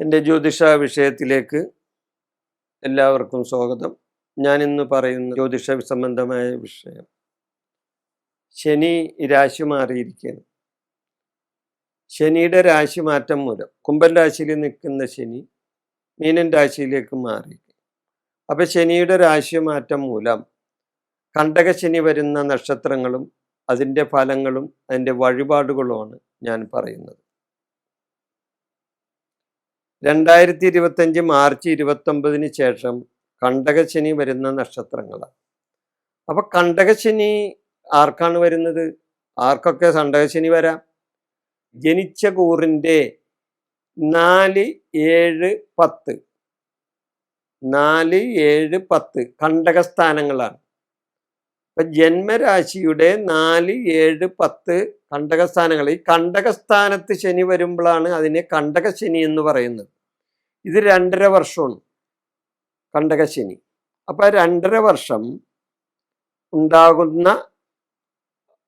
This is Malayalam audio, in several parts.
എന്റെ ജ്യോതിഷ വിഷയത്തിലേക്ക് എല്ലാവർക്കും സ്വാഗതം. ഞാൻ ഇന്ന് പറയുന്ന ജ്യോതിഷ സംബന്ധമായ വിഷയം. ശനി രാശി മാറിയിരിക്കുകയാണ്. ശനിയുടെ രാശി മാറ്റം മൂലം കുംഭൻ രാശിയിൽ നിൽക്കുന്ന ശനി മീനൻ രാശിയിലേക്ക് മാറി അപ്പോൾ ശനിയുടെ രാശി മാറ്റം മൂലം കണ്ടകശനി വരുന്ന നക്ഷത്രങ്ങളും അതിന്റെ ഫലങ്ങളും അതിന്റെ വഴിപാടുകളുമാണ് ഞാൻ പറയുന്നത്. രണ്ടായിരത്തി ഇരുപത്തഞ്ച് മാർച്ച് ഇരുപത്തൊമ്പതിന് ശേഷം കണ്ടകശനി വരുന്ന നക്ഷത്രങ്ങളാണ്. അപ്പൊ കണ്ടകശനി ആർക്കാണ് വരുന്നത്? ആർക്കൊക്കെ കണ്ടകശനി വരാം? ജനിച്ച കൂറിന്റെ നാല് ഏഴ് പത്ത്. നാല് ഏഴ് പത്ത് കണ്ടകസ്ഥാനങ്ങളാണ്. ഇപ്പൊ ജന്മരാശിയുടെ നാല് ഏഴ് പത്ത് കണ്ടകസ്ഥാനങ്ങൾ. ഈ കണ്ടകസ്ഥാനത്ത് ശനി വരുമ്പോഴാണ് അതിനെ കണ്ടകശനി എന്ന് പറയുന്നത്. ഇത് രണ്ടര വർഷമാണ് കണ്ടകശനി. അപ്പൊ രണ്ടര വർഷം ഉണ്ടാകുന്ന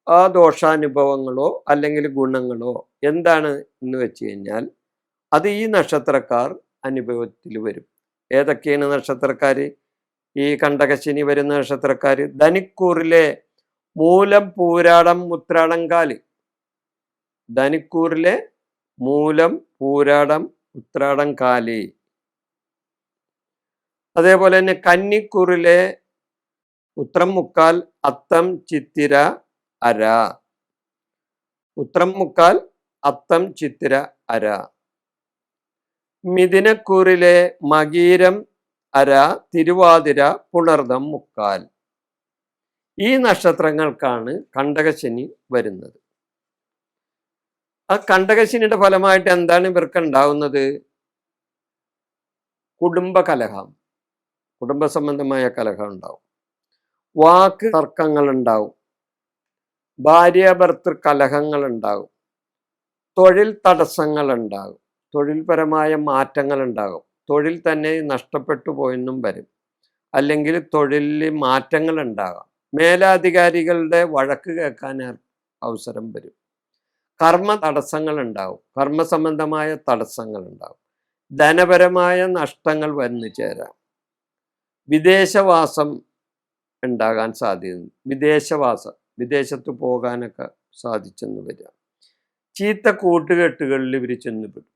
ആ ദോഷാനുഭവങ്ങളോ അല്ലെങ്കിൽ ഗുണങ്ങളോ എന്താണ് എന്ന് വെച്ച് കഴിഞ്ഞാൽ അത് ഈ നക്ഷത്രക്കാർ അനുഭവത്തിൽ വരും. ഏതൊക്കെയാണ് നക്ഷത്രക്കാർ ഈ കണ്ടകശനി വരുന്ന നക്ഷത്രക്കാർ ധനിക്കൂറിലെ മൂലം പൂരാടം ഉത്രാടം കാലി. ധനിക്കൂറിലെ മൂലം പൂരാടം ഉത്രാടം കാലി. അതേപോലെ തന്നെ കന്നിക്കൂറിലെ ഉത്രം മുക്കാൽ അത്തം ചിത്തിര അര. ഉത്രം മുക്കാൽ അത്തം ചിത്തിര അര. മിഥുനക്കൂറിലെ മകീരം അര. തിരുവാതിര പുണർദം മുക്കാൽ. ഈ നക്ഷത്രങ്ങൾക്കാണ് കണ്ടകശനി വരുന്നത്. ആ കണ്ടകശിനിയുടെ ഫലമായിട്ട് എന്താണ് ഇവർക്ക് ഉണ്ടാവുന്നത്? കുടുംബകലഹം. കുടുംബ സംബന്ധമായ കലഹം ഉണ്ടാവും. വാക്ക് തർക്കങ്ങൾ ഉണ്ടാവും. ഭാര്യ ഭർത്തൃ കലഹങ്ങൾ ഉണ്ടാകും തൊഴിൽ തടസ്സങ്ങൾ ഉണ്ടാകും തൊഴിൽപരമായ മാറ്റങ്ങൾ ഉണ്ടാകും തൊഴിൽ തന്നെ നഷ്ടപ്പെട്ടു പോയെന്നും വരും. അല്ലെങ്കിൽ തൊഴിലിൽ മാറ്റങ്ങൾ ഉണ്ടാകാം. മേലാധികാരികളുടെ വഴക്ക് കേൾക്കാൻ അവസരം വരും. കർമ്മ തടസ്സങ്ങൾ ഉണ്ടാവും കർമ്മസംബന്ധമായ തടസ്സങ്ങൾ ഉണ്ടാവും ധനപരമായ നഷ്ടങ്ങൾ വന്നു ചേരാം. വിദേശവാസം ഉണ്ടാകാൻ സാധ്യത വിദേശവാസം വിദേശത്ത് പോകാനൊക്കെ സാധിച്ചെന്ന് വരാം. ചീത്ത കൂട്ടുകെട്ടുകളിൽ ഇവർ ചെന്നുപെടും.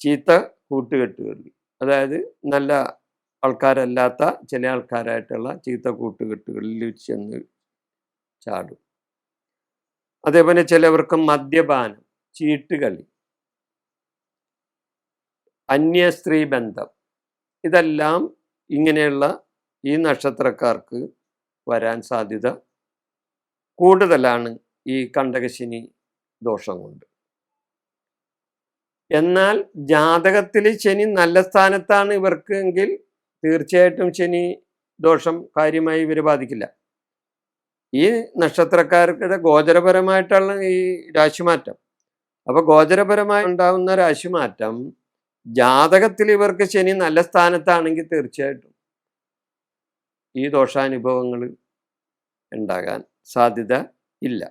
ചീത്ത കൂട്ടുകെട്ടുകളിൽ അതായത് നല്ല ആൾക്കാരല്ലാത്ത ചില ആൾക്കാരായിട്ടുള്ള ചീത്ത കൂട്ടുകെട്ടുകളിൽ ചെന്ന് ചാടും. അതേപോലെ ചിലവർക്ക് മദ്യപാനം ചീട്ടുകളി അന്യ സ്ത്രീ ബന്ധം. ഇതെല്ലാം ഇങ്ങനെയുള്ള ഈ നക്ഷത്രക്കാർക്ക് വരാൻ സാധ്യത കൂടുതലാണ് ഈ കണ്ടകശിനി ദോഷം കൊണ്ട്. എന്നാൽ ജാതകത്തിൽ ശനി നല്ല സ്ഥാനത്താണ് ഇവർക്ക് എങ്കിൽ തീർച്ചയായിട്ടും ശനി ദോഷം കാര്യമായി ഇവരെ ബാധിക്കില്ല. ഈ നക്ഷത്രക്കാർക്കിടെ ഗോചരപരമായിട്ടുള്ള ഈ രാശിമാറ്റം. അപ്പോൾ ഗോചരപരമായി ഉണ്ടാകുന്ന രാശിമാറ്റം ജാതകത്തിൽ ഇവർക്ക് ശനി നല്ല സ്ഥാനത്താണെങ്കിൽ തീർച്ചയായിട്ടും ഈ ദോഷാനുഭവങ്ങൾ ഉണ്ടാകാൻ സാധ്യത ഇല്ല.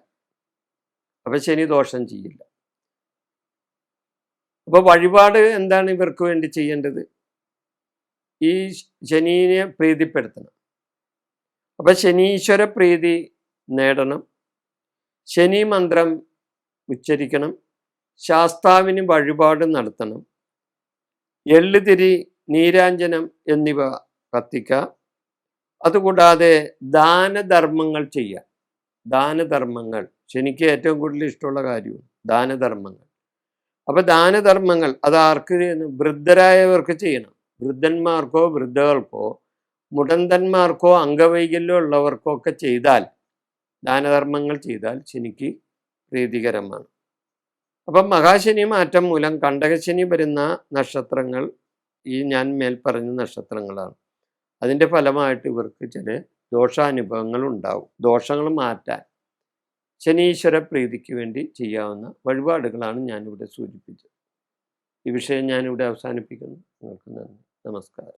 അപ്പൊ ശനി ദോഷം ചെയ്യില്ല. അപ്പോൾ വഴിപാട് എന്താണ് ഇവർക്ക് വേണ്ടി ചെയ്യേണ്ടത്? ഈ ശനീനെ പ്രീതിപ്പെടുത്തണം. അപ്പൊ ശനീശ്വര പ്രീതി നേടണം. ശനി മന്ത്രം ഉച്ചരിക്കണം. ശാസ്താവിന് വഴിപാട് നടത്തണം. എള്ളുതിരി നീരാഞ്ജനം എന്നിവ കത്തിക്കുക അതുകൂടാതെ ദാനധർമ്മങ്ങൾ ചെയ്യുക ദാനധർമ്മങ്ങൾ. ശനിക്ക് ഏറ്റവും കൂടുതൽ ഇഷ്ടമുള്ള കാര്യവും ദാനധർമ്മങ്ങൾ. അപ്പോൾ ദാനധർമ്മങ്ങൾ അത് ആർക്ക് വൃദ്ധരായവർക്ക് ചെയ്യണം. വൃദ്ധന്മാർക്കോ വൃദ്ധകൾക്കോ മുടന്തന്മാർക്കോ അംഗവൈകല്യോ ഉള്ളവർക്കോ ഒക്കെ ചെയ്താൽ ദാനധർമ്മങ്ങൾ ചെയ്താൽ ശനിക്ക് പ്രീതികരമാണ്. അപ്പം മഹാശനി മാറ്റം മൂലം കണ്ടകശനി വരുന്ന നക്ഷത്രങ്ങൾ ഈ ഞാൻ മേൽ പറഞ്ഞ നക്ഷത്രങ്ങളാണ്. അതിന്റെ ഫലമായിട്ട് ഇവർക്ക് ചില ദോഷാനുഭവങ്ങൾ ഉണ്ടാവും. ദോഷങ്ങൾ മാറ്റാൻ ശനീശ്വര പ്രീതിക്ക് വേണ്ടി ചെയ്യാവുന്ന വഴിപാടുകളാണ് ഞാനിവിടെ സൂചിപ്പിച്ചത്. ഈ വിഷയം ഞാനിവിടെ അവസാനിപ്പിക്കുന്നു. നിങ്ങൾക്ക് നന്ദി. നമസ്കാരം.